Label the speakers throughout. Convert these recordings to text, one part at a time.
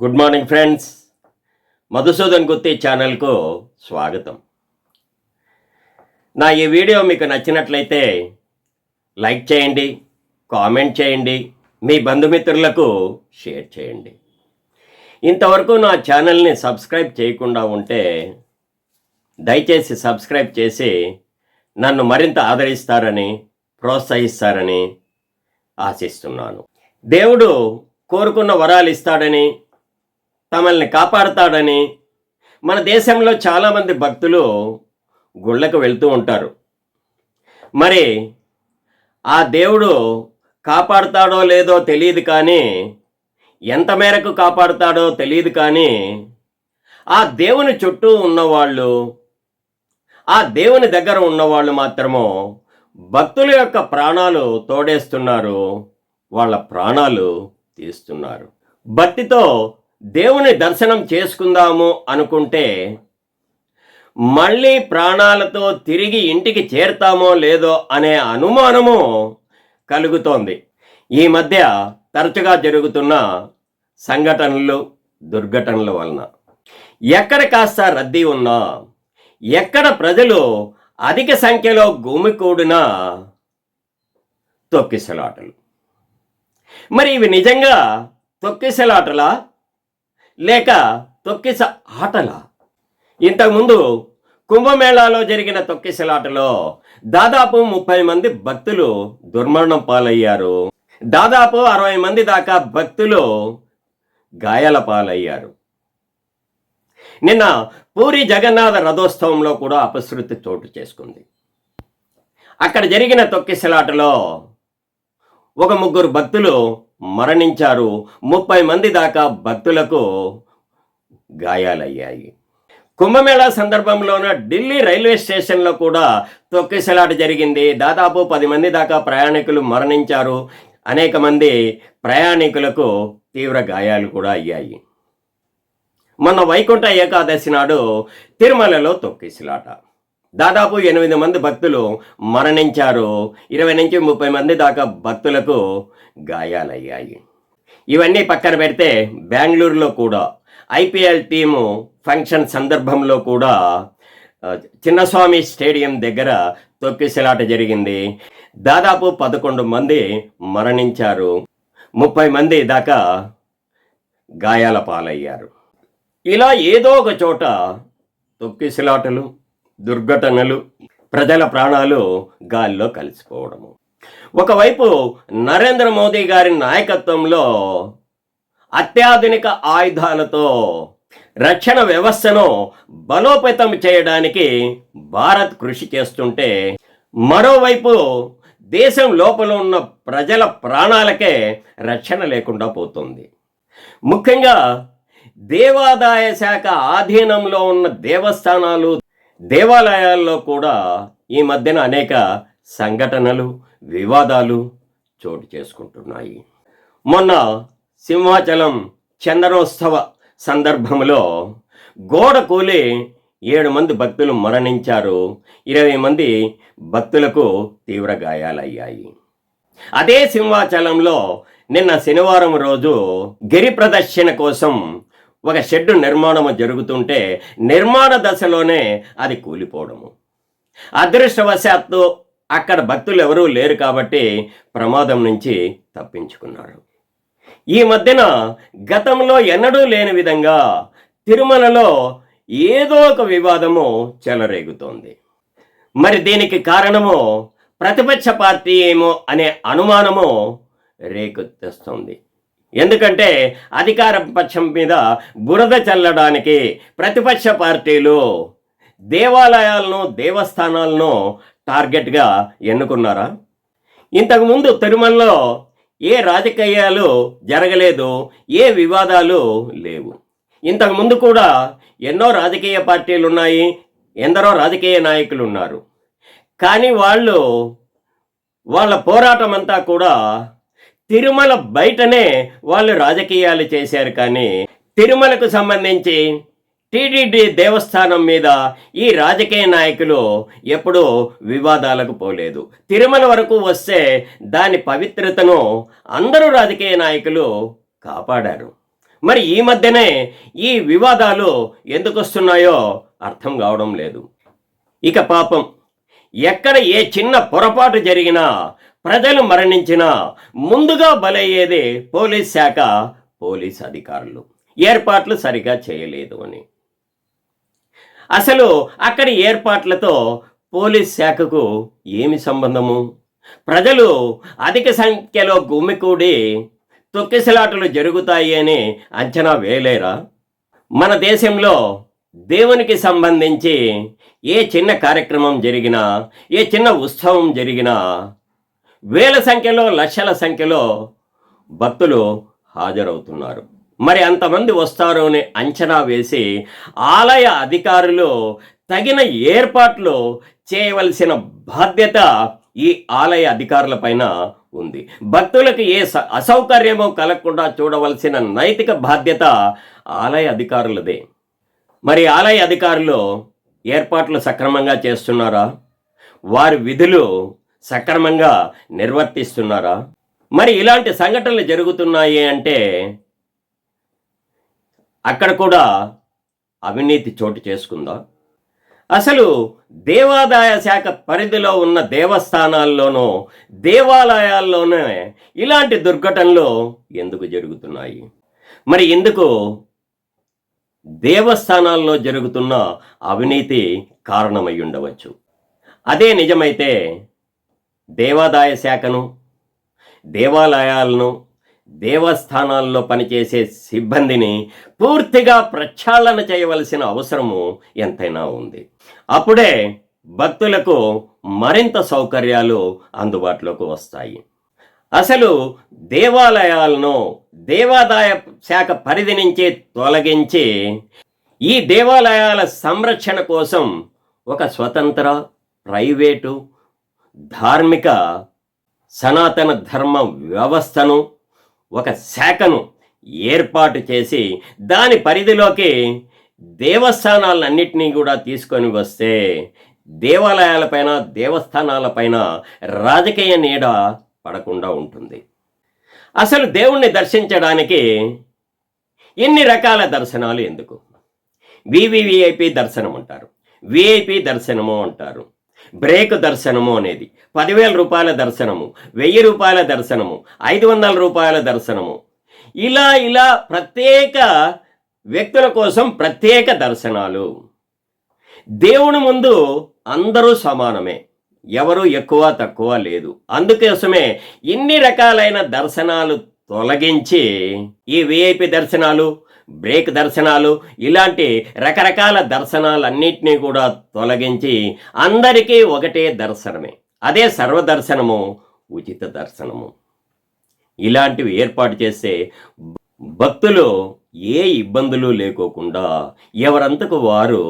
Speaker 1: Good morning friends Madhusudan Gutti ఛానల్కు స్వాగతం. నా ఈ వీడియో మీకు నచ్చినట్లయితే లైక్ చేయండి కామెంట్ చేయండి మీ బంధుమిత్రులకు షేర్ చేయండి. ఇంతవరకు నా ఛానల్ని సబ్స్క్రైబ్ చేయకుండా ఉంటే దయచేసి సబ్స్క్రైబ్ చేసి నన్ను మరింత ఆదరిస్తారని ప్రోత్సహిస్తారని ఆశిస్తున్నాను. దేవుడు కోరుకున్న వరాలు ఇస్తాడని తమల్ని కాపాడుతాడని మన దేశంలో చాలామంది భక్తులు గుళ్ళకు వెళ్తూ ఉంటారు. మరి ఆ దేవుడు కాపాడుతాడో లేదో తెలియదు కానీ ఎంత మేరకు కాపాడుతాడో తెలియదు కానీ ఆ దేవుని చుట్టూ ఉన్నవాళ్ళు ఆ దేవుని దగ్గర ఉన్నవాళ్ళు మాత్రము భక్తుల యొక్క ప్రాణాలు తోడేస్తున్నారు వాళ్ళ ప్రాణాలు తీస్తున్నారు. భక్తితో దేవుని దర్శనం చేసుకుందాము అనుకుంటే మళ్ళీ ప్రాణాలతో తిరిగి ఇంటికి చేరుతామో లేదో అనే అనుమానము కలుగుతోంది. ఈ మధ్య తరచుగా జరుగుతున్న సంఘటనలు దుర్ఘటనల వలన. ఎక్కడ కాస్త రద్దీ ఉన్నా ఎక్కడ ప్రజలు అధిక సంఖ్యలో గుమికూడినా తొక్కిసలాటలు. మరి ఇవి నిజంగా తొక్కిసలాటలా? లేక తొక్కిస ఆటల? ఇంతకుముందు కుంభమేళాలో జరిగిన తొక్కిసలాటలో దాదాపు ముప్పై మంది భక్తులు దుర్మరణం పాలయ్యారు. దాదాపు అరవై మంది దాకా భక్తులు గాయాల పాలయ్యారు. నిన్న పూరి జగన్నాథ రథోత్సవంలో కూడా అపశృతి చోటు చేసుకుంది. అక్కడ జరిగిన తొక్కిసలాటలో ఒక ముగ్గురు భక్తులు మరణించారు. ముప్పై మంది దాకా భక్తులకు గాయాలయ్యాయి. కుంభమేళా సందర్భంలోన ఢిల్లీ రైల్వే స్టేషన్లో కూడా తొక్కిసలాట జరిగింది. దాదాపు పది మంది దాకా ప్రయాణికులు మరణించారు. అనేక మంది ప్రయాణికులకు తీవ్ర గాయాలు కూడా అయ్యాయి. మొన్న వైకుంఠ ఏకాదశి నాడు తిరుమలలో తొక్కిసలాట. దాదాపు ఎనిమిది మంది భక్తులు మరణించారు. ఇరవై నుంచి ముప్పై మంది దాకా భక్తులకు గాయాలయ్యాయి. ఇవన్నీ పక్కన పెడితే బెంగళూరులో కూడా ఐపీఎల్ టీము ఫంక్షన్ సందర్భంలో కూడా చిన్నస్వామి స్టేడియం దగ్గర తొక్కిసలాట జరిగింది. దాదాపు పదకొండు మంది మరణించారు. ముప్పై మంది దాకా గాయాల పాలయ్యారు. ఇలా ఏదో ఒక చోట తొక్కిసలాటలు దుర్ఘటనలు ప్రజల ప్రాణాలు గాల్లో కలిసిపోవడము. ఒకవైపు నరేంద్ర మోదీ గారి నాయకత్వంలో అత్యాధునిక ఆయుధాలతో రక్షణ వ్యవస్థను బలోపేతం చేయడానికి భారత్ కృషి చేస్తుంటే మరోవైపు దేశం లోపల ఉన్న ప్రజల ప్రాణాలకే రక్షణ లేకుండా పోతుంది. ముఖ్యంగా దేవాదాయ శాఖ ఆధీనంలో ఉన్న దేవస్థానాలు దేవాలయాల్లో కూడా ఈ మధ్యన అనేక సంఘటనలు వివాదాలు చోటు చేసుకుంటున్నాయి. మొన్న సింహాచలం చందనోత్సవ సందర్భంలో గోడ కూలి ఏడు మంది భక్తులు మరణించారు. ఇరవై మంది భక్తులకు తీవ్ర గాయాలయ్యాయి. అదే సింహాచలంలో నిన్న శనివారం రోజు గిరి ప్రదర్శన కోసం ఒక షెడ్డు నిర్మాణము జరుగుతుంటే నిర్మాణ దశలోనే అది కూలిపోవడము. అదృష్టవశాత్తు అక్కడ భక్తులు ఎవరూ లేరు కాబట్టి ప్రమాదం నుంచి తప్పించుకున్నారు. ఈ మధ్యన గతంలో ఎన్నడూ లేని విధంగా తిరుమలలో ఏదో ఒక వివాదము చెలరేగుతోంది. మరి దీనికి కారణము ప్రతిపక్ష పార్టీ ఏమో అనే అనుమానము రేకెత్తిస్తుంది. ఎందుకంటే అధికార పక్షం మీద బురద చల్లడానికి ప్రతిపక్ష పార్టీలు దేవాలయాలను దేవస్థానాలను టార్గెట్గా ఎన్నుకున్నారా? ఇంతకుముందు తిరుమలలో ఏ రాజకీయాలు జరగలేదు ఏ వివాదాలు లేవు. ఇంతకుముందు కూడా ఎన్నో రాజకీయ పార్టీలు ఉన్నాయి ఎందరో రాజకీయ నాయకులు ఉన్నారు కానీ వాళ్ళు వాళ్ళ పోరాటం అంతా కూడా తిరుమల బయటనే వాళ్ళు రాజకీయాలు చేశారు కానీ తిరుమలకు సంబంధించి టీటీడీ దేవస్థానం మీద ఈ రాజకీయ నాయకులు ఎప్పుడూ వివాదాలకు పోలేదు. తిరుమల వరకు వస్తే దాని పవిత్రతను అందరూ రాజకీయ నాయకులు కాపాడారు. మరి ఈ మధ్యనే ఈ వివాదాలు ఎందుకు వస్తున్నాయో అర్థం కావడం లేదు. ఇక పాపం ఎక్కడ ఏ చిన్న పొరపాటు జరిగినా ప్రజలు మరణించినా ముందుగా బలయ్యేది పోలీస్ శాఖ పోలీస్ అధికారులు. ఏర్పాట్లు సరిగా చేయలేదు అని. అసలు అక్కడి ఏర్పాట్లతో పోలీస్ శాఖకు ఏమి సంబంధము? ప్రజలు అధిక సంఖ్యలో గుమ్మికూడి తొక్కిసలాటలు జరుగుతాయి అని అంచనా వేయలేరా? మన దేశంలో దేవునికి సంబంధించి ఏ చిన్న కార్యక్రమం జరిగినా ఏ చిన్న ఉత్సవం జరిగినా వేల సంఖ్యలో లక్షల సంఖ్యలో భక్తులు హాజరవుతున్నారు. మరి అంతమంది వస్తారు అని అంచనా వేసి ఆలయ అధికారులు తగిన ఏర్పాట్లు చేయవలసిన బాధ్యత ఈ ఆలయ అధికారుల పైన ఉంది. భక్తులకు ఏ స- అసౌకర్యమో కలగకుండా చూడవలసిన నైతిక బాధ్యత ఆలయ అధికారులదే. మరి ఆలయ అధికారులు ఏర్పాట్లు సక్రమంగా చేస్తున్నారా? వారి విధులు సక్రమంగా నిర్వర్తిస్తున్నారా? మరి ఇలాంటి సంఘటనలు జరుగుతున్నాయి అంటే అక్కడ కూడా అవినీతి చోటు చేసుకుందా? అసలు దేవాదాయ శాఖ పరిధిలో ఉన్న దేవస్థానాల్లోనూ దేవాలయాల్లోనే ఇలాంటి దుర్ఘటనలు ఎందుకు జరుగుతున్నాయి? మరి ఎందుకు దేవస్థానాల్లో జరుగుతున్న అవినీతి కారణమై ఉండవచ్చు? అదే నిజమైతే దేవాదాయ శాఖను దేవాలయాలను దేవస్థానాల్లో పనిచేసే సిబ్బందిని పూర్తిగా ప్రక్షాళన చేయవలసిన అవసరము ఎంతైనా ఉంది. అప్పుడే భక్తులకు మరింత సౌకర్యాలు అందుబాటులోకి వస్తాయి. అసలు దేవాలయాలను దేవాదాయ శాఖ పరిధి నుంచి తొలగించి ఈ దేవాలయాల సంరక్షణ కోసం ఒక స్వతంత్ర ప్రైవేటు ధార్మిక సనాతన ధర్మ వ్యవస్థను ఒక శాఖను ఏర్పాటు చేసి దాని పరిధిలోకి దేవస్థానాలన్నింటినీ కూడా తీసుకొని వస్తే దేవాలయాలపైన దేవస్థానాలపైన రాజకీయ నీడ పడకుండా ఉంటుంది. అసలు దేవుణ్ణి దర్శించడానికి ఎన్ని రకాల దర్శనాలు ఎందుకు? వివివిఐపి దర్శనం అంటారు విఐపి దర్శనము అంటారు. బ్రేక్ దర్శనము అనేది. పదివేల రూపాయల దర్శనము వెయ్యి రూపాయల దర్శనము ఐదు వందల రూపాయల దర్శనము. ఇలా ఇలా ప్రత్యేక వ్యక్తుల కోసం ప్రత్యేక దర్శనాలు. దేవుని ముందు అందరూ సమానమే. ఎవరు ఎక్కువ తక్కువ లేదు. అందుకోసమే ఇన్ని రకాలైన దర్శనాలు తొలగించి ఈ విఐపి దర్శనాలు బ్రేక్ దర్శనాలు ఇలాంటి రకరకాల దర్శనాలన్నింటినీ కూడా తొలగించి అందరికీ ఒకటే దర్శనమే. అదే సర్వదర్శనము ఉచిత దర్శనము. ఇలాంటివి ఏర్పాటు చేస్తే భక్తులు ఏ ఇబ్బందులు లేకోకుండా ఎవరంతకు వారు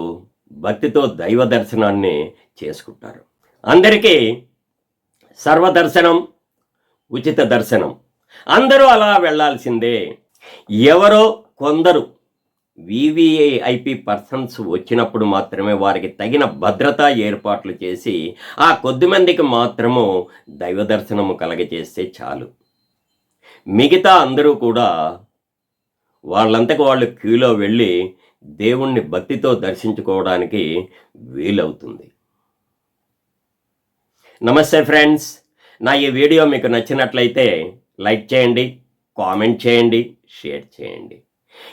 Speaker 1: భక్తితో దైవ దర్శనాన్ని చేసుకుంటారు. అందరికీ సర్వదర్శనం ఉచిత దర్శనం. అందరూ అలా వెళ్ళాల్సిందే ఎవరో కొందరు వివిఐపి పర్సన్స్ వచ్చినప్పుడు మాత్రమే వారికి తగిన భద్రతా ఏర్పాట్లు చేసి ఆ కొద్ది మందికి మాత్రము దైవ దర్శనము కలగజేస్తే చాలు. మిగతా అందరూ కూడా వాళ్ళంతకు వాళ్ళు క్యూలో వెళ్ళి దేవుణ్ణి భక్తితో దర్శించుకోవడానికి వీలవుతుంది. నమస్తే ఫ్రెండ్స్ నా ఈ వీడియో మీకు నచ్చినట్లయితే లైక్ చేయండి కామెంట్ చేయండి షేర్ చేయండి.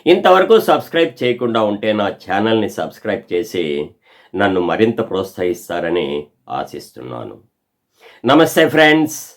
Speaker 1: ఇంతవరకు సబ్స్క్రైబ్ చేయకుండా ఉంటే నా ఛానల్ని సబ్స్క్రైబ్ చేసి నన్ను మరింత ప్రోత్సహిస్తారని ఆశిస్తున్నాను. నమస్తే ఫ్రెండ్స్.